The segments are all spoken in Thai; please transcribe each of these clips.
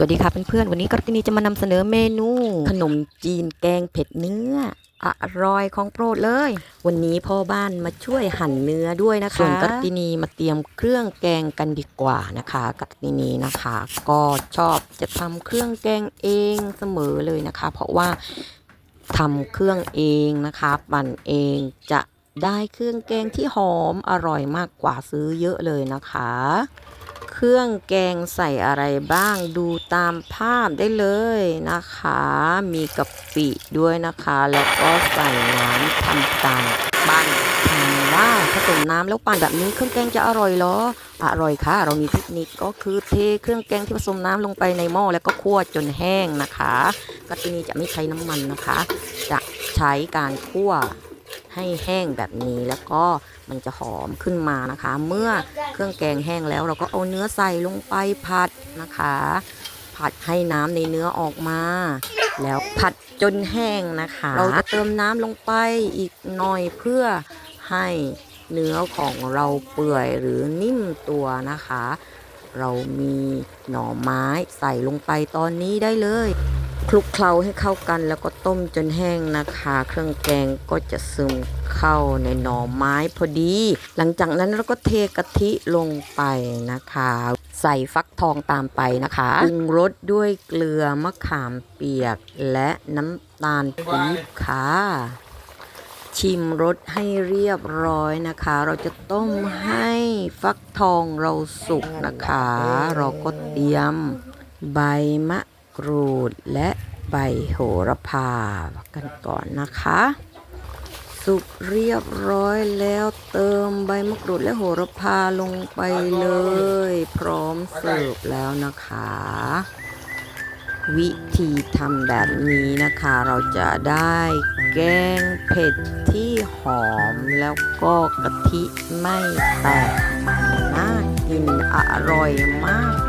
สวัสดีค่ะเพื่อนๆ วันนี้กัปตินีจะมานำเสนอเมนู ขนมจีนแกงเผ็ดเนื้อ อร่อยของโปรดเลย วันนี้พ่อบ้านมาช่วยหั่นเนื้อด้วยนะคะส่วนกัปตินีมาเตรียมเครื่องแกงกันดีกว่านะคะกัปตินีนะคะ ก็ชอบจะทำเครื่องแกงเองเสมอเลยนะคะ เพราะว่าทำเครื่องเองนะคะปั่นเองจะได้เครื่องแกงที่หอมอร่อยมากกว่าซื้อเยอะเลยนะคะ เครื่องแกงใส่อะไรบ้างดูตามภาพได้เลยนะคะ มีกะปิด้วยนะคะ แล้วก็ใส่น้ำทำการปั้นถามว่าผสมน้ำแล้วปั่นแบบนี้เครื่องแกงจะอร่อยเหรอ อร่อยค่ะ เรามีเทคนิคก็คือเทเครื่องแกงที่ผสมน้ำลงไปในหม้อแล้วก็คั่วจนแห้งนะคะกัตตินี้จะไม่ใช้น้ำมันนะคะ จะใช้การคั่ว ให้แห้งแบบนี้แล้วก็มันจะหอมขึ้นมานะคะ เมื่อเครื่องแกงแห้งแล้ว เราก็เอาเนื้อใส่ลงไปผัดนะคะ ผัดให้น้ำในเนื้อออกมา แล้วผัดจนแห้งนะคะ เราจะเติมน้ำลงไปอีกหน่อยเพื่อให้เนื้อของเราเปื่อยหรือนิ่มตัวนะคะ เรามีหน่อไม้ใส่ลงไปตอนนี้ได้เลย คลุกเคล้าให้เข้ากันแล้วก็ต้มจนแห้งนะคะ เครื่องแกงก็จะซึมเข้าในหน่อไม้พอดี หลังจากนั้นเราก็เทกะทิลงไปนะคะ ใส่ฟักทองตามไปนะคะปรุงรสด้วยเกลือมะขามเปียกและน้ำตาลปี๊บค่ะ ชิมรสให้เรียบร้อยนะคะ เราจะต้มให้ฟักทองเราสุกนะคะ เราก็เตรียมใบมะ กรูดและใบโหระพากันก่อนนะคะ สุกเรียบร้อยแล้วเติมใบมะกรูดและโหระพาลงไปเลย พร้อมเสิร์ฟแล้วนะคะ วิธีทำแบบนี้นะคะ เราจะได้แกงเผ็ดที่หอมแล้วก็กะทิไม่แตกมันน่ากินอร่อยมาก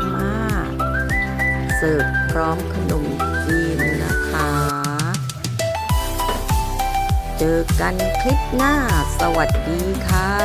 เสิร์ฟพร้อมขนมจีนนะคะ เจอกันคลิปหน้าสวัสดีค่ะ